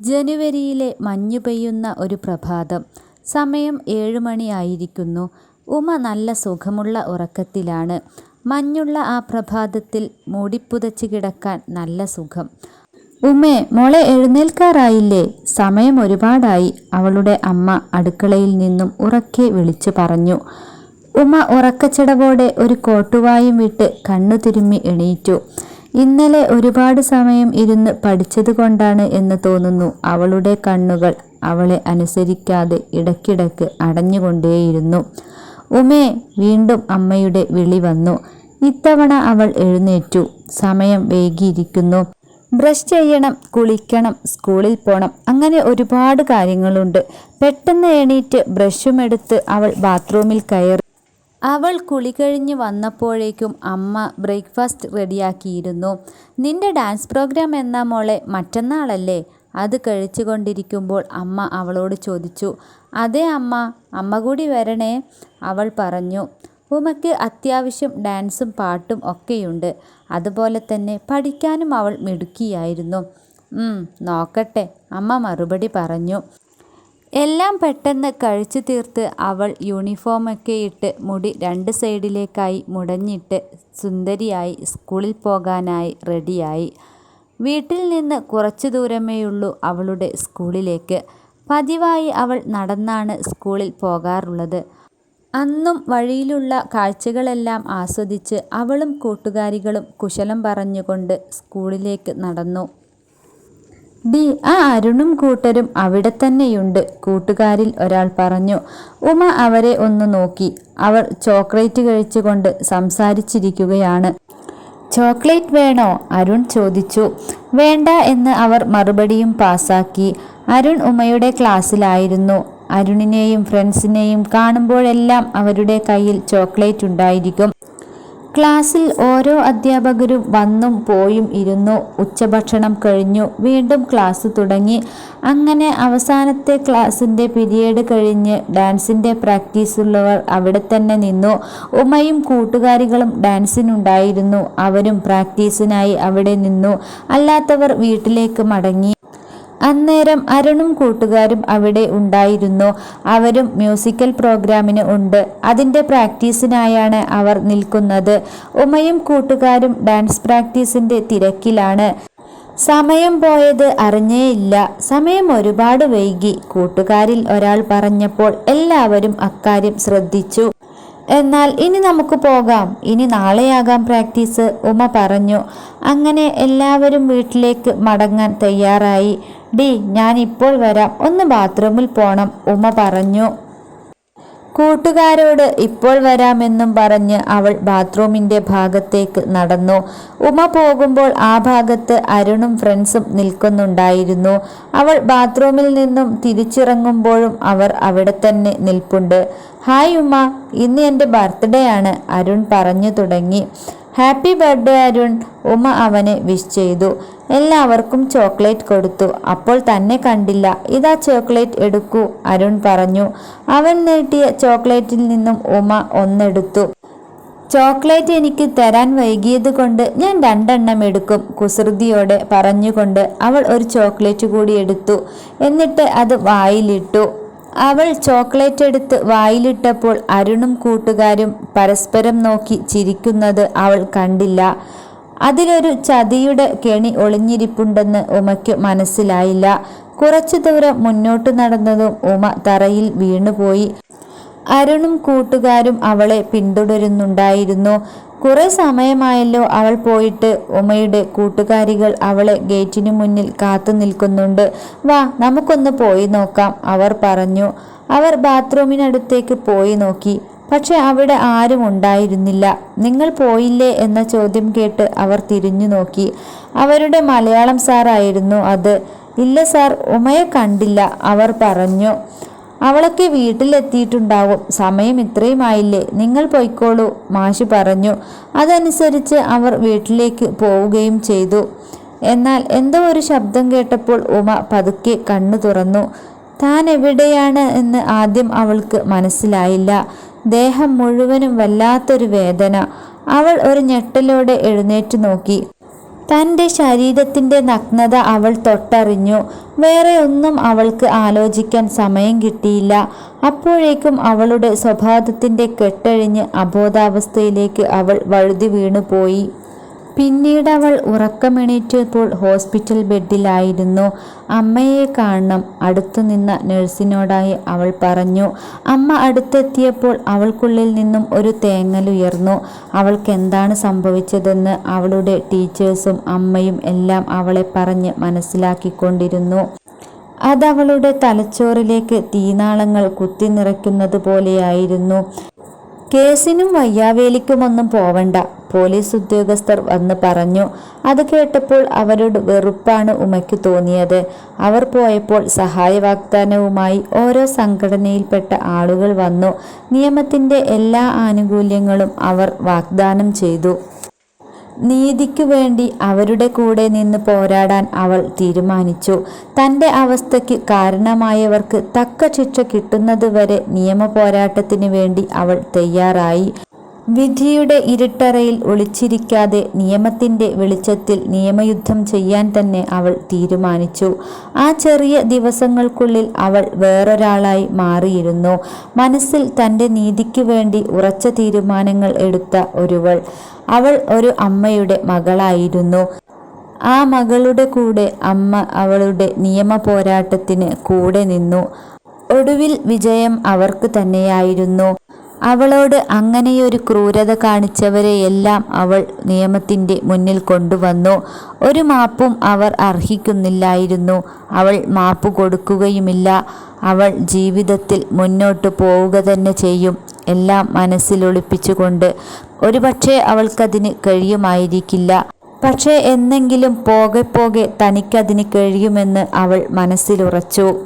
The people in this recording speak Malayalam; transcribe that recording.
ജനുവരിയിലെ മഞ്ഞു പെയ്യുന്ന ഒരു പ്രഭാതം. സമയം ഏഴുമണിയായിരിക്കുന്നു. ഉമ നല്ല സുഖമുള്ള ഉറക്കത്തിലാണ്. മഞ്ഞുള്ള ആ പ്രഭാതത്തിൽ മൂടിപ്പുതച്ച് കിടക്കാൻ നല്ല സുഖം. "ഉമ്മേ, മോളെ എഴുന്നേൽക്കാറായില്ലേ? സമയം ഒരുപാടായി. " അവളുടെ അമ്മ അടുക്കളയിൽ നിന്നും ഉറക്കെ വിളിച്ചു പറഞ്ഞു. ഉമ്മ ഉറക്കച്ചടവോടെ ഒരു കോട്ടുവായും വിട്ട് കണ്ണു തിരുമ്മി എണീറ്റു. ഇന്നലെ ഒരുപാട് സമയം ഇരുന്ന് പഠിച്ചതുകൊണ്ടാണ് എന്ന് തോന്നുന്നു അവളുടെ കണ്ണുകൾ അവളെ അനുസരിക്കാതെ ഇടയ്ക്കിടയ്ക്ക് അടഞ്ഞുകൊണ്ടേയിരുന്നു. "ഉമേ! " വീണ്ടും അമ്മയുടെ വിളി വന്നു. ഇത്തവണ അവൾ എഴുന്നേറ്റു. "സമയം വൈകിയിരിക്കുന്നു. ബ്രഷ് ചെയ്യണം, കുളിക്കണം, സ്കൂളിൽ പോകണം അങ്ങനെ ഒരുപാട് കാര്യങ്ങളുണ്ട്. " പെട്ടെന്ന് എണീറ്റ് ബ്രഷും എടുത്ത് അവൾ ബാത്റൂമിൽ കയറി. അവൾ കുളി കഴിഞ്ഞ് വന്നപ്പോഴേക്കും അമ്മ ബ്രേക്ക്ഫാസ്റ്റ് റെഡിയാക്കിയിരുന്നു. "നിന്റെ ഡാൻസ് പ്രോഗ്രാം എന്നാ മോളെ? മറ്റന്നാളല്ലേ? " അത് കഴിച്ചുകൊണ്ടിരിക്കുമ്പോൾ അമ്മ അവളോട് ചോദിച്ചു. "അതെ അമ്മ അമ്മ കൂടി വരണേ. " അവൾ പറഞ്ഞു. ഉമയ്ക്ക് അത്യാവശ്യം ഡാൻസും പാട്ടും ഒക്കെയുണ്ട്. അതുപോലെ തന്നെ പഠിക്കാനും അവൾ മിടുക്കിയായിരുന്നു നോക്കട്ടെ. " അമ്മ മറുപടി പറഞ്ഞു. എല്ലാം പെട്ടെന്ന് കഴിച്ചു തീർത്ത് അവൾ യൂണിഫോമൊക്കെ ഇട്ട് മുടി രണ്ട് സൈഡിലേക്കായി മുടഞ്ഞിട്ട് സുന്ദരിയായി സ്കൂളിൽ പോകാനായി റെഡിയായി. വീട്ടിൽ നിന്ന് കുറച്ചു ദൂരമേ ഉള്ളൂ അവളുടെ സ്കൂളിലേക്ക്. പതിവായി അവൾ നടന്നാണ് സ്കൂളിൽ പോകാറുള്ളത്. അന്നും വഴിയിലുള്ള കാഴ്ചകളെല്ലാം ആസ്വദിച്ച് അവളും കൂട്ടുകാരികളും കുശലം പറഞ്ഞുകൊണ്ട് സ്കൂളിലേക്ക് നടന്നു. "ഡീ, ആ അരുണും കൂട്ടരും അവിടെ തന്നെയുണ്ട് " കൂട്ടുകാരിൽ ഒരാൾ പറഞ്ഞു. ഉമ അവരെ ഒന്ന് നോക്കി. അവർ ചോക്ലേറ്റ് കഴിച്ചുകൊണ്ട് സംസാരിച്ചിരിക്കുകയാണ്. "ചോക്ലേറ്റ് വേണോ? " അരുൺ ചോദിച്ചു. "വേണ്ട" എന്ന് അവർ മറുപടിയും പാസാക്കി അരുൺ ഉമയുടെ ക്ലാസ്സിലായിരുന്നു. അരുണിനെയും ഫ്രണ്ട്സിനെയും കാണുമ്പോഴെല്ലാം അവരുടെ കയ്യിൽ ചോക്ലേറ്റുണ്ടായിരിക്കും. ക്ലാസ്സിൽ ഓരോ അധ്യാപകരും വന്നും പോയും ഇരുന്നു. ഉച്ചഭക്ഷണം കഴിഞ്ഞു. വീണ്ടും ക്ലാസ് തുടങ്ങി. അങ്ങനെ അവസാനത്തെ ക്ലാസ്സിന്റെ പിരീഡ് കഴിഞ്ഞ് ഡാൻസിന്റെ ഡാൻസിന്റെ അവിടെ തന്നെ നിന്നു. ഉമയും കൂട്ടുകാരികളും ഡാൻസിനുണ്ടായിരുന്നു. അവരും പ്രാക്ടീസിനായി അവിടെ നിന്നു. അല്ലാത്തവർ വീട്ടിലേക്ക് മടങ്ങി. അന്നേരം അരുണും കൂട്ടുകാരും അവിടെ ഉണ്ടായിരുന്നു. അവരും മ്യൂസിക്കൽ പ്രോഗ്രാമിന് ഉണ്ട്. അതിന്റെ പ്രാക്ടീസിനായാണ് അവർ നിൽക്കുന്നത്. ഉമയും കൂട്ടുകാരും ഡാൻസ് പ്രാക്ടീസിന്റെ തിരക്കിലാണ്. സമയം പോയത് അറിഞ്ഞേയില്ല. "സമയം ഒരുപാട് വൈകി. " കൂട്ടുകാരിൽ ഒരാൾ പറഞ്ഞപ്പോൾ എല്ലാവരും അക്കാര്യം ശ്രദ്ധിച്ചു. "എന്നാൽ ഇനി നമുക്ക് പോകാം. ഇനി നാളെയാകാം പ്രാക്ടീസ്. " ഉമ പറഞ്ഞു. അങ്ങനെ എല്ലാവരും വീട്ടിലേക്ക് മടങ്ങാൻ തയ്യാറായി. ഡി ഞാൻ ഇപ്പോൾ വരാം. ഒന്ന് ബാത്റൂമിൽ പോണം. " ഉമ പറഞ്ഞു. കൂട്ടുകാരോട് ഇപ്പോൾ വരാമെന്നും പറഞ്ഞ് അവൾ ബാത്റൂമിന്റെ ഭാഗത്തേക്ക് നടന്നു. ഉമ പോകുമ്പോൾ ആ ഭാഗത്ത് അരുണും ഫ്രണ്ട്സും നിൽക്കുന്നുണ്ടായിരുന്നു. അവൾ ബാത്റൂമിൽ നിന്നും തിരിച്ചിറങ്ങുമ്പോഴും അവർ അവിടെ തന്നെ നിൽപ്പുണ്ട്. "ഹായ് ഉമ്മ, ഇന്ന് എന്റെ ബർത്ത്ഡേ ആണ്. " അരുൺ പറഞ്ഞു തുടങ്ങി. "Happy birthday Arun. " ഉമ അവനെ വിഷ് ചെയ്തു. എല്ലാവർക്കും ചോക്ലേറ്റ് കൊടുത്തു. അപ്പോൾ തന്നെ കണ്ടില്ല. "ഇതാ ചോക്ലേറ്റ് എടുക്കൂ. " അരുൺ പറഞ്ഞു. അവൻ നീട്ടിയ ചോക്ലേറ്റിൽ നിന്നും ഉമ ഒന്നെടുത്തു. "ചോക്ലേറ്റ് എനിക്ക് തരാൻ വൈകിയത് കൊണ്ട് ഞാൻ രണ്ടെണ്ണം എടുക്കും. " കുസൃതിയോടെ പറഞ്ഞുകൊണ്ട് അവൾ ഒരു ചോക്ലേറ്റ് കൂടി എടുത്തു. എന്നിട്ട് അത് വായിലിട്ടു. അവൾ ചോക്ലേറ്റ് എടുത്ത് വായിലിട്ടപ്പോൾ അരുണും കൂട്ടുകാരും പരസ്പരം നോക്കി ചിരിക്കുന്നത് അവൾ കണ്ടില്ല. അതിലൊരു ചതിയുടെ കെണി ഒളിഞ്ഞിരിപ്പുണ്ടെന്ന് ഉമയ്ക്ക് മനസ്സിലായില്ല. കുറച്ചു ദൂരം മുന്നോട്ട് നടന്നതും ഉമ തറയിൽ വീണുപോയി. അരുണും കൂട്ടുകാരും അവളെ പിന്തുടരുന്നുണ്ടായിരുന്നു. "കുറെ സമയമായല്ലോ അവൾ പോയിട്ട്. " ഉമയുടെ കൂട്ടുകാരികൾ അവളെ ഗേറ്റിനു മുന്നിൽ കാത്തു നിൽക്കുന്നുണ്ട് "വാ, നമുക്കൊന്ന് പോയി നോക്കാം. " അവർ പറഞ്ഞു. അവർ ബാത്റൂമിനടുത്തേക്ക് പോയി നോക്കി. പക്ഷേ അവിടെ ആരും ഉണ്ടായിരുന്നില്ല. "നിങ്ങൾ പോയില്ലേ? " എന്ന ചോദ്യം കേട്ട് അവർ തിരിഞ്ഞു നോക്കി. അവരുടെ മലയാളം സാറായിരുന്നു അത്. "ഇല്ല സാർ, ഉമയെ കണ്ടില്ല. " അവർ പറഞ്ഞു. "അവളൊക്കെ വീട്ടിലെത്തിയിട്ടുണ്ടാവും. സമയം ഇത്രയും ആയില്ലേ. നിങ്ങൾ പൊയ്ക്കോളൂ. " മാഷി പറഞ്ഞു. അതനുസരിച്ച് അവർ വീട്ടിലേക്ക് പോവുകയും ചെയ്തു. എന്നാൽ എന്തോ ഒരു ശബ്ദം കേട്ടപ്പോൾ ഉമ പതുക്കെ കണ്ണു തുറന്നു. താനെവിടെയാണ് എന്ന് ആദ്യം അവൾക്ക് മനസ്സിലായില്ല. ദേഹം മുഴുവനും വല്ലാത്തൊരു വേദന. അവൾ ഒരു ഞെട്ടലോടെ എഴുന്നേറ്റ് നോക്കി. തന്റെ ശരീരത്തിന്റെ നഗ്നത അവൾ തൊട്ടറിഞ്ഞു വേറെ ഒന്നും അവൾക്ക് ആലോചിക്കാൻ സമയം കിട്ടിയില്ല അപ്പോഴേക്കും അവളുടെ സ്വഭാവത്തിന്റെ കെട്ടഴിഞ്ഞ് അബോധാവസ്ഥയിലേക്ക് അവൾ വഴുതി വീണുപോയി പിന്നീട് അവൾ ഉറക്കമെണീറ്റപ്പോൾ ഹോസ്പിറ്റൽ ബെഡിലായിരുന്നു. അമ്മയെ കാണണം. അടുത്തു നിന്ന നഴ്സിനോടായി അവൾ പറഞ്ഞു അമ്മ അടുത്തെത്തിയപ്പോൾ അവൾക്കുള്ളിൽ നിന്നും ഒരു തേങ്ങലുയർന്നു. അവൾക്ക് എന്താണ് സംഭവിച്ചതെന്ന് അവളുടെ ടീച്ചേഴ്സും അമ്മയും എല്ലാം അവളെ പറഞ്ഞ് മനസ്സിലാക്കിക്കൊണ്ടിരുന്നു. അതവളുടെ തലച്ചോറിലേക്ക് തീനാളങ്ങൾ കുത്തി നിറയ്ക്കുന്നത് പോലെയായിരുന്നു കേസിനും വയ്യാവേലിക്കുമൊന്നും പോവണ്ട. പോലീസ് ഉദ്യോഗസ്ഥർ വന്ന് പറഞ്ഞു. അത് കേട്ടപ്പോൾ അവരോട് വെറുപ്പാണ് ഉമയ്ക്ക് തോന്നിയത്. അവർ പോയപ്പോൾ സഹായ വാഗ്ദാനവുമായി ഓരോ സംഘടനയിൽപ്പെട്ട ആളുകൾ വന്നു. നിയമത്തിന്റെ എല്ലാ ആനുകൂല്യങ്ങളും അവർ വാഗ്ദാനം ചെയ്തു. നീതിക്കു വേണ്ടി അവരുടെ കൂടെ നിന്ന് പോരാടാൻ അവൾ തീരുമാനിച്ചു. തന്റെ അവസ്ഥയ്ക്ക് കാരണമായവർക്ക് തക്ക ശിക്ഷ കിട്ടുന്നതുവരെ നിയമ പോരാട്ടത്തിന് വേണ്ടി അവൾ തയ്യാറായി. വിധിയുടെ ഇരുട്ടറയിൽ ഒളിച്ചിരിക്കാതെ നിയമത്തിന്റെ വെളിച്ചത്തിൽ നിയമയുദ്ധം ചെയ്യാൻ തന്നെ അവൾ തീരുമാനിച്ചു. ആ ചെറിയ ദിവസങ്ങൾക്കുള്ളിൽ അവൾ വേറൊരാളായി മാറിയിരുന്നു. മനസ്സിൽ തന്റെ നീതിക്ക് വേണ്ടി ഉറച്ച തീരുമാനങ്ങൾ എടുത്ത ഒരുവൾ. അവൾ ഒരു അമ്മയുടെ മകളായിരുന്നു. ആ മകളുടെ കൂടെ അമ്മ അവളുടെ നിയമ പോരാട്ടത്തിന് കൂടെ നിന്നു. ഒടുവിൽ വിജയം അവർക്ക് തന്നെയായിരുന്നു. അവളോട് അങ്ങനെയൊരു ക്രൂരത കാണിച്ചവരെയെല്ലാം അവൾ നിയമത്തിന്റെ മുന്നിൽ കൊണ്ടുവന്നു. ഒരു മാപ്പും അവർ അർഹിക്കുന്നില്ലായിരുന്നു. അവൾ മാപ്പ് കൊടുക്കുകയുമില്ല. അവൾ ജീവിതത്തിൽ മുന്നോട്ട് പോവുക തന്നെ ചെയ്യും. എല്ലാം മനസ്സിലൊളിപ്പിച്ചുകൊണ്ട് ഒരുപക്ഷെ അവൾക്കതിന് കഴിയുമായിരിക്കില്ല. പക്ഷേ എന്നെങ്കിലും പോകെ പോകെ തനിക്കതിന് കഴിയുമെന്ന് അവൾ മനസ്സിലുറച്ചു.